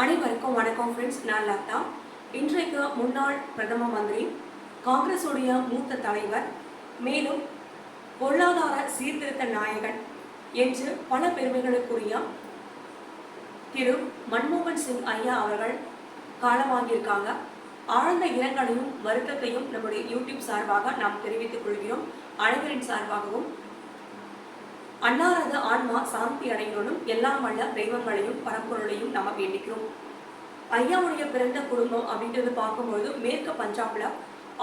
அனைவருக்கும் வணக்கம் ஃப்ரெண்ட்ஸ் நான் லதா. இன்றைக்கு முன்னாள் பிரதம மந்திரி காங்கிரஸுடைய மூத்த தலைவர் மேலும் பொருளாதார சீர்திருத்த நாயகன் என்று பல பெருமைகளுக்குரிய திரு மன்மோகன் சிங் ஐயா அவர்கள் காலமாகியிருக்காங்க. ஆழ்ந்த இரங்கலையும் வருத்தத்தையும் நம்முடைய யூடியூப் சார்பாக நாம் தெரிவித்துக் கொள்கிறோம். அனைவரின் சார்பாகவும் அன்னாரது ஆன்மா சாந்தி அடையணும் எல்லாம் வல்ல தெய்வங்களையும் பரம்பொருளையும் நம்ம வேண்டிக்கிறோம். ஐயாவுடைய பிறந்த குடும்பம் அப்படின்றது பார்க்கும்பொழுது மேற்கு பஞ்சாப்ல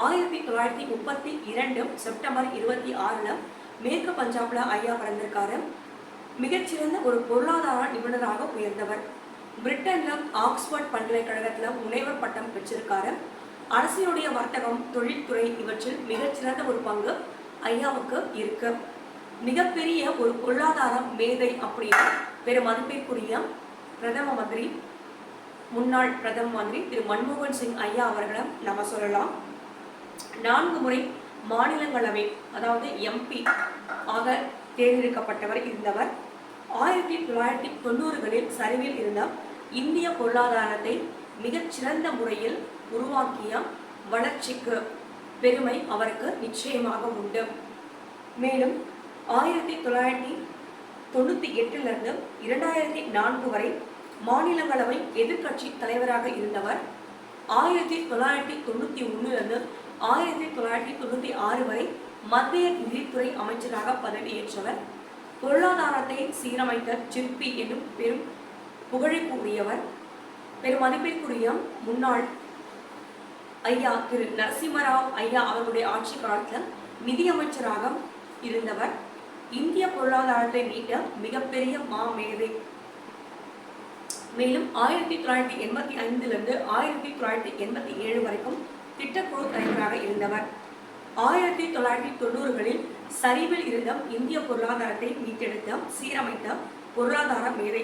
ஆயிரத்தி தொள்ளாயிரத்தி முப்பத்தி இரண்டு செப்டம்பர் இருபத்தி ஆறுல மேற்கு பஞ்சாப்ல ஐயா பிறந்திருக்காரு. மிகச்சிறந்த ஒரு பொருளாதார நிபுணராக உயர்ந்தவர். பிரிட்டன்ல ஆக்ஸ்போர்ட் பல்கலைக்கழகத்துல முனைவர் பட்டம் பெற்றிருக்காரு. அரசினுடைய வர்த்தகம் தொழில்துறை இவற்றில் மிகச்சிறந்த ஒரு பங்கு ஐயாவுக்கு இருக்குது மிகப்பெரிய ஒரு பொருளாதார மேதை அப்படின்னு பெரும் மதிப்பிற்குரிய பிரதம மந்திரி முன்னாள் பிரதம மந்திரி திரு மன்மோகன் சிங் ஐயா அவர்களை நம்ம சொல்லலாம். நான்கு முறை மாநிலங்களவை அதாவது எம்பி ஆக தேர்ந்தெடுக்கப்பட்டவர் இருந்தவர். ஆயிரத்தி தொள்ளாயிரத்தி தொண்ணூறுகளில் சரிவில் இருந்த இந்திய பொருளாதாரத்தை மிகச்சிறந்த முறையில் உருவாக்கிய வளர்ச்சிக்கு பெருமை அவருக்கு நிச்சயமாக உண்டு. மேலும் ஆயிரத்தி தொள்ளாயிரத்தி தொண்ணூற்றி எட்டிலிருந்து இரண்டாயிரத்தி நான்கு வரை மாநிலங்களவை எதிர்க்கட்சி தலைவராக இருந்தவர். ஆயிரத்தி தொள்ளாயிரத்தி தொண்ணூற்றி ஒன்றிலிருந்து ஆயிரத்தி தொள்ளாயிரத்தி தொண்ணூற்றி ஆறு வரை மத்திய நிதித்துறை அமைச்சராக பதவியேற்றவர். பொருளாதாரத்தை சீரமைத்த சிற்பி என்னும் பெரும் புகழைக்குரியவர். பெரும் மதிப்பிற்குரிய முன்னாள் ஐயா திரு நரசிம்மராவ் ஐயா அவர்களுடைய ஆட்சி காலத்தில் நிதியமைச்சராக இருந்தவர். இந்திய பொருளாதாரத்தை மீட்ட மிகப்பெரிய மாமேதை. மேலும் ஆயிரத்தி தொள்ளாயிரத்தி எண்பத்தி ஐந்திலிருந்து ஆயிரத்தி தொள்ளாயிரத்தி எண்பத்தி ஏழு வரைக்கும் திட்டக்குழு தலைவராக இருந்தவர். ஆயிரத்தி தொள்ளாயிரத்தி தொண்ணூறுகளில் சரிவில் இருந்த இந்திய பொருளாதாரத்தை மீட்டெடுத்த சீரமைத்த பொருளாதார மேதை.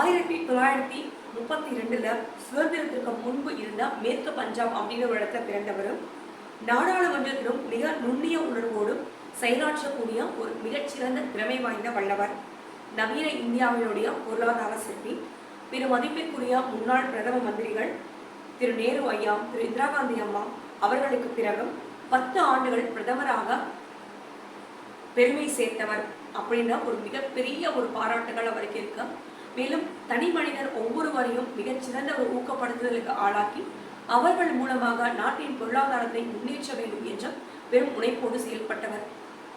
ஆயிரத்தி தொள்ளாயிரத்தி முப்பத்தி ரெண்டுல சுதந்திரத்திற்கு முன்பு இருந்த மேற்கு பஞ்சாப் அப்படிங்கிற ஒரு இடத்துல பிறந்தவரும் நாடாளுமன்றத்திலும் மிக நுண்ணிய உணர்வோடும் செயலாற்றக்கூடிய ஒரு மிகச்சிறந்த திறமை வாய்ந்த வல்லவர். நவீன இந்தியாவினுடைய பொருளாதார சிற்பி பிற மதிப்பிற்குரிய முன்னாள் பிரதம மந்திரிகள் திரு நேரு ஐயா திரு இந்திரா காந்தி அம்மா அவர்களுக்கு பிறகு பத்து ஆண்டுகள் பிரதமராக பெருமை சேர்த்தவர் அப்படின்ற ஒரு மிகப்பெரிய ஒரு பாராட்டுகள் அவருக்கு இருக்கு. மேலும் தனி மனிதர் ஒவ்வொருவரையும் மிகச்சிறந்த ஒரு ஊக்கப்படுத்துதலுக்கு ஆளாக்கி அவர்கள் மூலமாக நாட்டின் பொருளாதாரத்தை முன்னேற்ற வேண்டும் என்ற பெரும் முனைப்போடு செயல்பட்டவர்.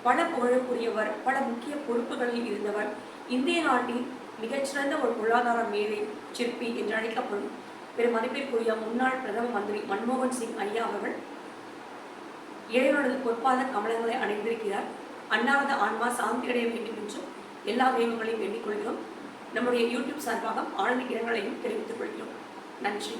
பல புகழுக்குரியவர் பல முக்கிய பொறுப்புகளில் இருந்தவர் இந்திய நாட்டின் மிகச்சிறந்த ஒரு பொருளாதார மேதை சிற்பி என்று அழைக்கப்படும் பெரும் மதிப்பிற்குரிய முன்னாள் பிரதம மந்திரி மன்மோகன் சிங் ஐயா அவர்கள் இறைவனது பொற்பாத கமலங்களை அடைந்திருக்கிறார் அன்னாரது ஆன்மா சாந்தி அடைய வேண்டும் என்றும் எல்லா தெய்வங்களையும் வேண்டிக் கொள்கிறோம். நம்முடைய யூடியூப் சார்பாக ஆழ்ந்த இரங்கலையும் தெரிவித்துக் கொள்கிறோம். நன்றி.